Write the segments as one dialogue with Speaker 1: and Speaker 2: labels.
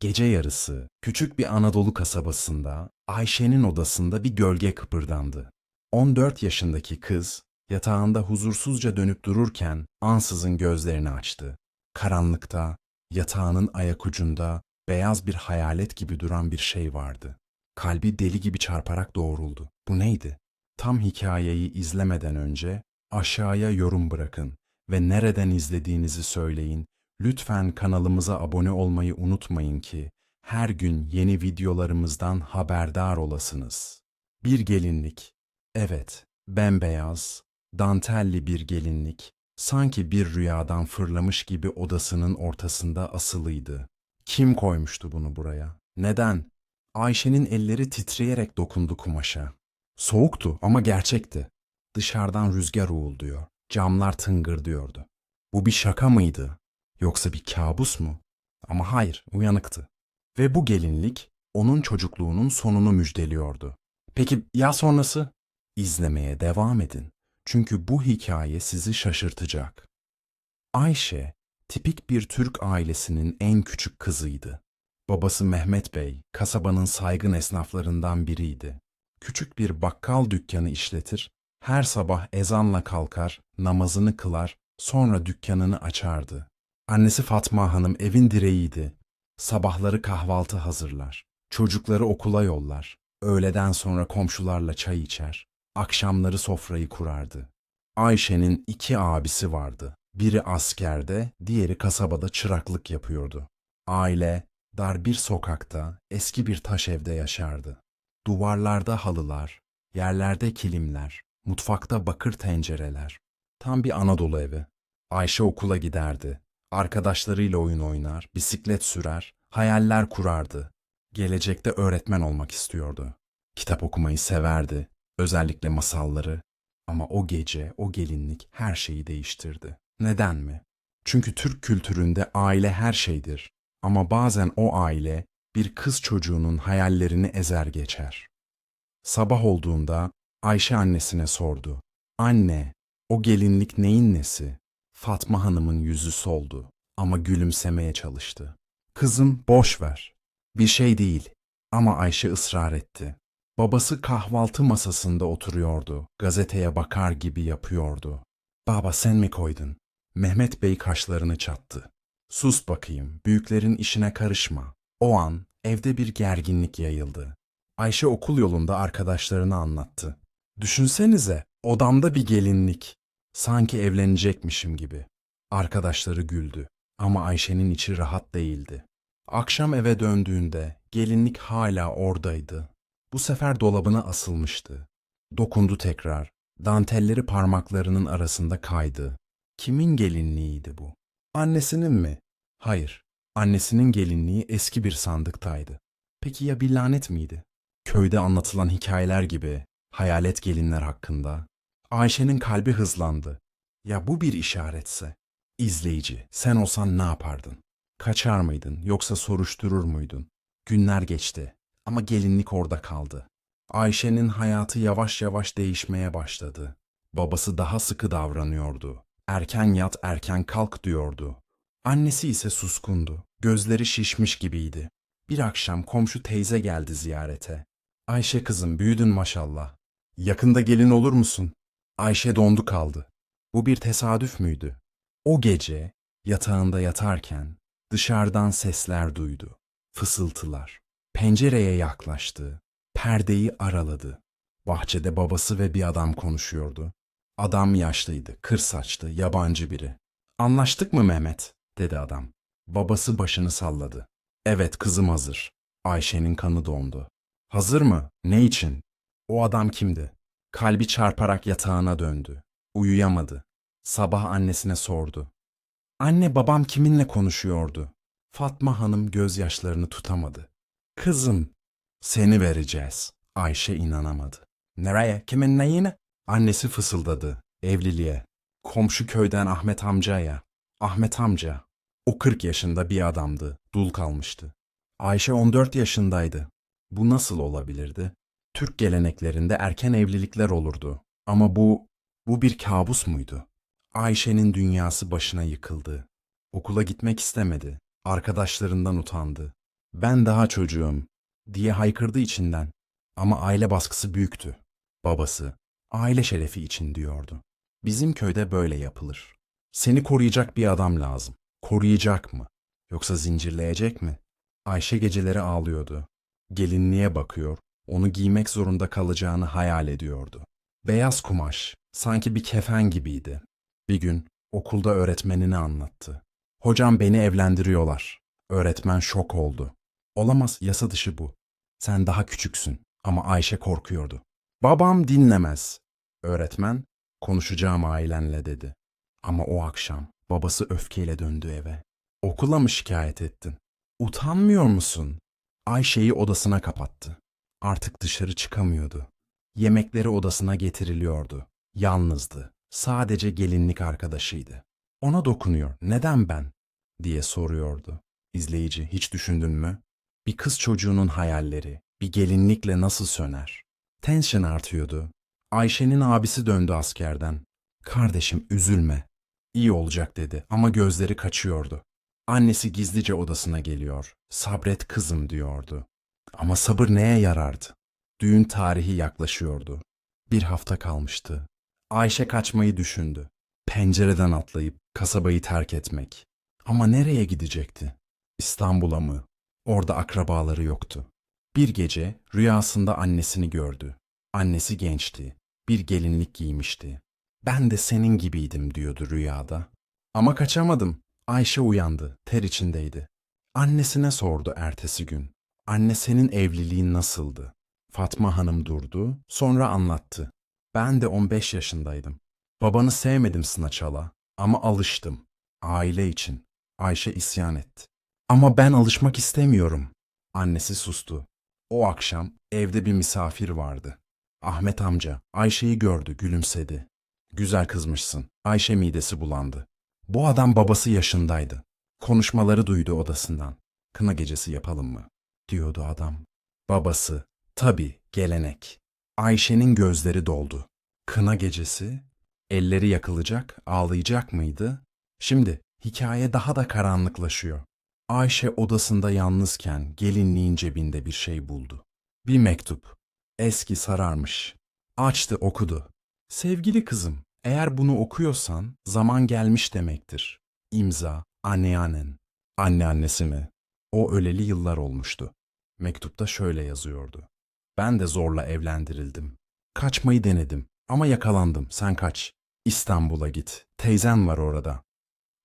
Speaker 1: Gece yarısı küçük bir Anadolu kasabasında Ayşe'nin odasında bir gölge kıpırdandı. 14 yaşındaki kız yatağında huzursuzca dönüp dururken ansızın gözlerini açtı. Karanlıkta yatağının ayak ucunda beyaz bir hayalet gibi duran bir şey vardı. Kalbi deli gibi çarparak doğruldu. Bu neydi? Tam hikayeyi izlemeden önce aşağıya yorum bırakın ve nereden izlediğinizi söyleyin. Lütfen kanalımıza abone olmayı unutmayın ki her gün yeni videolarımızdan haberdar olasınız. Bir gelinlik. Evet, bembeyaz, dantelli bir gelinlik. Sanki bir rüyadan fırlamış gibi odasının ortasında asılıydı. Kim koymuştu bunu buraya? Neden? Ayşe'nin elleri titreyerek dokundu kumaşa. Soğuktu ama gerçekti. Dışarıdan rüzgar uğulduyor. Camlar tıngırdıyordu. Bu bir şaka mıydı? Yoksa bir kabus mu? Ama hayır, uyanıktı. Ve bu gelinlik onun çocukluğunun sonunu müjdeliyordu. Peki ya sonrası? İzlemeye devam edin. Çünkü bu hikaye sizi şaşırtacak. Ayşe, tipik bir Türk ailesinin en küçük kızıydı. Babası Mehmet Bey, kasabanın saygın esnaflarından biriydi. Küçük bir bakkal dükkanı işletir, her sabah ezanla kalkar, namazını kılar, sonra dükkanını açardı. Annesi Fatma Hanım evin direğiydi. Sabahları kahvaltı hazırlar, çocukları okula yollar, öğleden sonra komşularla çay içer, akşamları sofrayı kurardı. Ayşe'nin iki abisi vardı. Biri askerde, diğeri kasabada çıraklık yapıyordu. Aile, dar bir sokakta, eski bir taş evde yaşardı. Duvarlarda halılar, yerlerde kilimler, mutfakta bakır tencereler. Tam bir Anadolu evi. Ayşe okula giderdi. Arkadaşlarıyla oyun oynar, bisiklet sürer, hayaller kurardı. Gelecekte öğretmen olmak istiyordu. Kitap okumayı severdi, özellikle masalları. Ama o gece, o gelinlik her şeyi değiştirdi. Neden mi? Çünkü Türk kültüründe aile her şeydir. Ama bazen o aile bir kız çocuğunun hayallerini ezer geçer. Sabah olduğunda Ayşe annesine sordu. Anne, o gelinlik neyin nesi? Fatma Hanım'ın yüzü soldu ama gülümsemeye çalıştı. Kızım boş ver. Bir şey değil. Ama Ayşe ısrar etti. Babası kahvaltı masasında oturuyordu. Gazeteye bakar gibi yapıyordu. Baba sen mi koydun? Mehmet Bey kaşlarını çattı. Sus bakayım, büyüklerin işine karışma. O an evde bir gerginlik yayıldı. Ayşe okul yolunda arkadaşlarına anlattı. Düşünsenize, odamda bir gelinlik. Sanki evlenecekmişim gibi. Arkadaşları güldü ama Ayşe'nin içi rahat değildi. Akşam eve döndüğünde gelinlik hala oradaydı. Bu sefer dolabına asılmıştı. Dokundu tekrar. Dantelleri parmaklarının arasında kaydı. Kimin gelinliğiydi bu? Annesinin mi? Hayır. Annesinin gelinliği eski bir sandıktaydı. Peki ya bir lanet miydi? Köyde anlatılan hikayeler gibi hayalet gelinler hakkında. Ayşe'nin kalbi hızlandı. Ya bu bir işaretse? İzleyici, sen olsan ne yapardın? Kaçar mıydın yoksa soruşturur muydun? Günler geçti ama gelinlik orada kaldı. Ayşe'nin hayatı yavaş yavaş değişmeye başladı. Babası daha sıkı davranıyordu. Erken yat, erken kalk diyordu. Annesi ise suskundu. Gözleri şişmiş gibiydi. Bir akşam komşu teyze geldi ziyarete. Ayşe kızım büyüdün maşallah. Yakında gelin olur musun? Ayşe dondu kaldı. Bu bir tesadüf müydü? O gece yatağında yatarken dışarıdan sesler duydu. Fısıltılar. Pencereye yaklaştı. Perdeyi araladı. Bahçede babası ve bir adam konuşuyordu. Adam yaşlıydı, kır saçlı, yabancı biri. Anlaştık mı Mehmet? dedi adam. Babası başını salladı. Evet kızım hazır. Ayşe'nin kanı dondu. Hazır mı? Ne için? O adam kimdi? Kalbi çarparak yatağına döndü. Uyuyamadı. Sabah annesine sordu. Anne babam kiminle konuşuyordu? Fatma Hanım gözyaşlarını tutamadı. Kızım, seni vereceğiz. Ayşe inanamadı. Nereye? Kimin neyine? Annesi fısıldadı. Evliliğe. Komşu köyden Ahmet amcaya. Ahmet amca. O 40 yaşında bir adamdı. Dul kalmıştı. Ayşe 14 yaşındaydı. Bu nasıl olabilirdi? Türk geleneklerinde erken evlilikler olurdu. Ama bu, bu bir kabus muydu? Ayşe'nin dünyası başına yıkıldı. Okula gitmek istemedi. Arkadaşlarından utandı. Ben daha çocuğum diye haykırdı içinden. Ama aile baskısı büyüktü. Babası, aile şerefi için diyordu. Bizim köyde böyle yapılır. Seni koruyacak bir adam lazım. Koruyacak mı? Yoksa zincirleyecek mi? Ayşe geceleri ağlıyordu. Gelinliğe bakıyor, onu giymek zorunda kalacağını hayal ediyordu. Beyaz kumaş, sanki bir kefen gibiydi. Bir gün okulda öğretmenini anlattı. Hocam beni evlendiriyorlar. Öğretmen şok oldu. Olamaz, yasa dışı bu. Sen daha küçüksün ama Ayşe korkuyordu. Babam dinlemez. Öğretmen, konuşacağım ailenle dedi. Ama o akşam babası öfkeyle döndü eve. Okula mı şikayet ettin? Utanmıyor musun? Ayşe'yi odasına kapattı. Artık dışarı çıkamıyordu. Yemekleri odasına getiriliyordu. Yalnızdı. Sadece gelinlik arkadaşıydı. Ona dokunuyor. Neden ben? diye soruyordu. İzleyici hiç düşündün mü? Bir kız çocuğunun hayalleri bir gelinlikle nasıl söner? Tension artıyordu. Ayşe'nin abisi döndü askerden. Kardeşim üzülme. İyi olacak dedi ama gözleri kaçıyordu. Annesi gizlice odasına geliyor. Sabret kızım diyordu. Ama sabır neye yarardı? Düğün tarihi yaklaşıyordu. Bir hafta kalmıştı. Ayşe kaçmayı düşündü. Pencereden atlayıp kasabayı terk etmek. Ama nereye gidecekti? İstanbul'a mı? Orada akrabaları yoktu. Bir gece rüyasında annesini gördü. Annesi gençti. Bir gelinlik giymişti. Ben de senin gibiydim diyordu rüyada. Ama kaçamadım. Ayşe uyandı, ter içindeydi. Annesine sordu ertesi gün. Anne senin evliliğin nasıldı? Fatma Hanım durdu, sonra anlattı. Ben de 15 yaşındaydım. Babanı sevmedim Sınaçal'a ama alıştım. Aile için. Ayşe isyan etti. Ama ben alışmak istemiyorum. Annesi sustu. O akşam evde bir misafir vardı. Ahmet amca Ayşe'yi gördü, gülümsedi. Güzel kızmışsın. Ayşe midesi bulandı. Bu adam babası yaşındaydı. Konuşmaları duydu odasından. Kına gecesi yapalım mı? Diyordu adam. Babası, tabii gelenek. Ayşe'nin gözleri doldu. Kına gecesi, elleri yakılacak, ağlayacak mıydı? Şimdi hikaye daha da karanlıklaşıyor. Ayşe odasında yalnızken gelinliğin cebinde bir şey buldu. Bir mektup. Eski sararmış. Açtı okudu. Sevgili kızım, eğer bunu okuyorsan zaman gelmiş demektir. İmza, anneannen. Anneannesi mi? O öleli yıllar olmuştu. Mektupta şöyle yazıyordu. Ben de zorla evlendirildim. Kaçmayı denedim ama yakalandım. Sen kaç. İstanbul'a git. Teyzen var orada.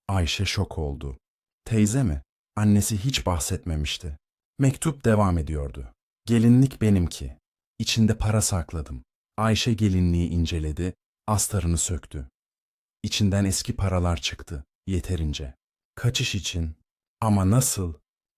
Speaker 1: Ayşe şok oldu. Teyze mi? Annesi hiç bahsetmemişti. Mektup devam ediyordu. Gelinlik benimki. İçinde para sakladım. Ayşe gelinliği inceledi, astarını söktü. İçinden eski paralar çıktı, yeterince. Kaçış için. Ama nasıl?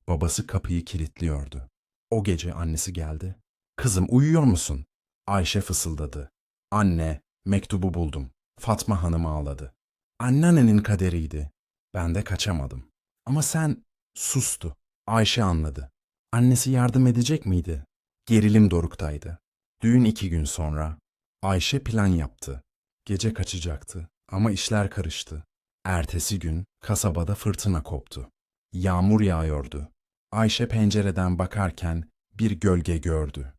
Speaker 1: Babası kapıyı kilitliyordu. O gece annesi geldi. Kızım uyuyor musun? Ayşe fısıldadı. Anne, mektubu buldum. Fatma Hanım ağladı. Anneannenin kaderiydi. Ben de kaçamadım. Ama sen sustu. Ayşe anladı. Annesi yardım edecek miydi? Gerilim doruktaydı. Düğün iki gün sonra. Ayşe plan yaptı. Gece kaçacaktı ama işler karıştı. Ertesi gün kasabada fırtına koptu. Yağmur yağıyordu. Ayşe pencereden bakarken bir gölge gördü.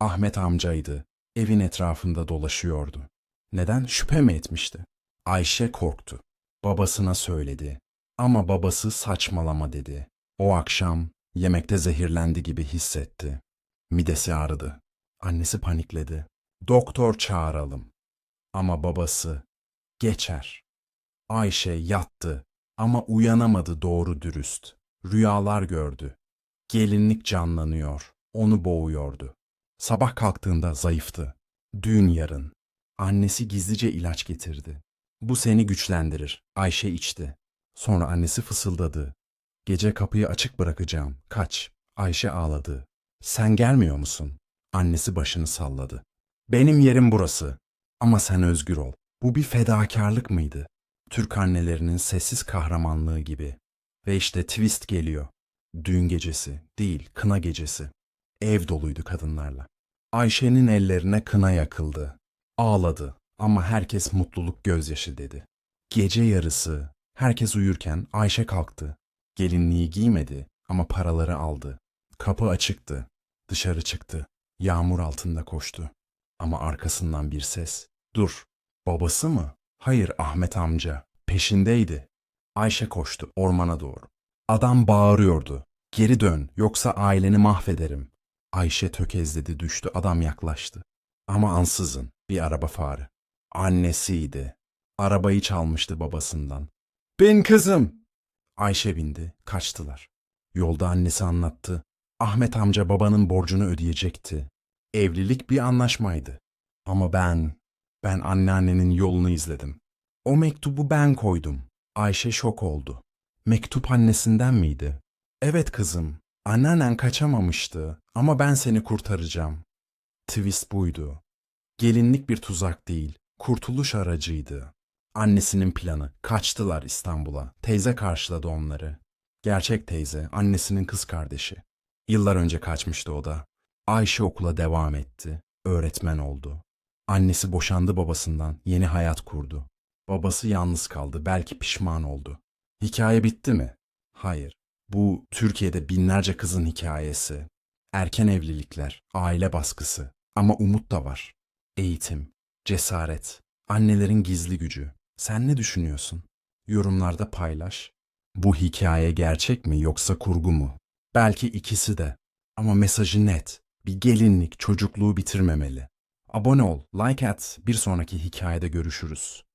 Speaker 1: Ahmet amcaydı. Evin etrafında dolaşıyordu. Neden şüphe mi etmişti? Ayşe korktu. Babasına söyledi. Ama babası saçmalama dedi. O akşam yemekte zehirlendi gibi hissetti. Midesi ağrıdı. Annesi panikledi. Doktor çağıralım. Ama babası geçer. Ayşe yattı ama uyanamadı doğru dürüst. Rüyalar gördü. Gelinlik canlanıyor, onu boğuyordu. Sabah kalktığında zayıftı. Düğün yarın. Annesi gizlice ilaç getirdi. Bu seni güçlendirir. Ayşe içti. Sonra annesi fısıldadı. Gece kapıyı açık bırakacağım. Kaç. Ayşe ağladı. Sen gelmiyor musun? Annesi başını salladı. Benim yerim burası. Ama sen özgür ol. Bu bir fedakarlık mıydı? Türk annelerinin sessiz kahramanlığı gibi. Ve işte twist geliyor. Düğün gecesi değil, kına gecesi. Ev doluydu kadınlarla. Ayşe'nin ellerine kına yakıldı. Ağladı ama herkes mutluluk gözyaşı dedi. Gece yarısı herkes uyurken Ayşe kalktı. Gelinliği giymedi ama paraları aldı. Kapı açıktı. Dışarı çıktı. Yağmur altında koştu. Ama arkasından bir ses. Dur. Babası mı? Hayır Ahmet amca. Peşindeydi. Ayşe koştu ormana doğru. Adam bağırıyordu. Geri dön yoksa aileni mahvederim. Ayşe tökezledi düştü adam yaklaştı. Ama ansızın bir araba farı. Annesiydi. Arabayı çalmıştı babasından. Bin kızım! Ayşe bindi, kaçtılar. Yolda annesi anlattı. Ahmet amca babanın borcunu ödeyecekti. Evlilik bir anlaşmaydı. Ama ben, ben anneannenin yolunu izledim. O mektubu ben koydum. Ayşe şok oldu. Mektup annesinden miydi? Evet kızım, anneannen kaçamamıştı ama ben seni kurtaracağım. Twist buydu. Gelinlik bir tuzak değil, kurtuluş aracıydı. Annesinin planı. Kaçtılar İstanbul'a. Teyze karşıladı onları. Gerçek teyze, annesinin kız kardeşi. Yıllar önce kaçmıştı o da. Ayşe okula devam etti. Öğretmen oldu. Annesi boşandı babasından, yeni hayat kurdu. Babası yalnız kaldı, belki pişman oldu. Hikaye bitti mi? Hayır. Bu Türkiye'de binlerce kızın hikayesi. Erken evlilikler, aile baskısı. Ama umut da var. Eğitim, cesaret, annelerin gizli gücü. Sen ne düşünüyorsun? Yorumlarda paylaş. Bu hikaye gerçek mi yoksa kurgu mu? Belki ikisi de. Ama mesajı net. Bir gelinlik çocukluğu bitirmemeli. Abone ol, like at. Bir sonraki hikayede görüşürüz.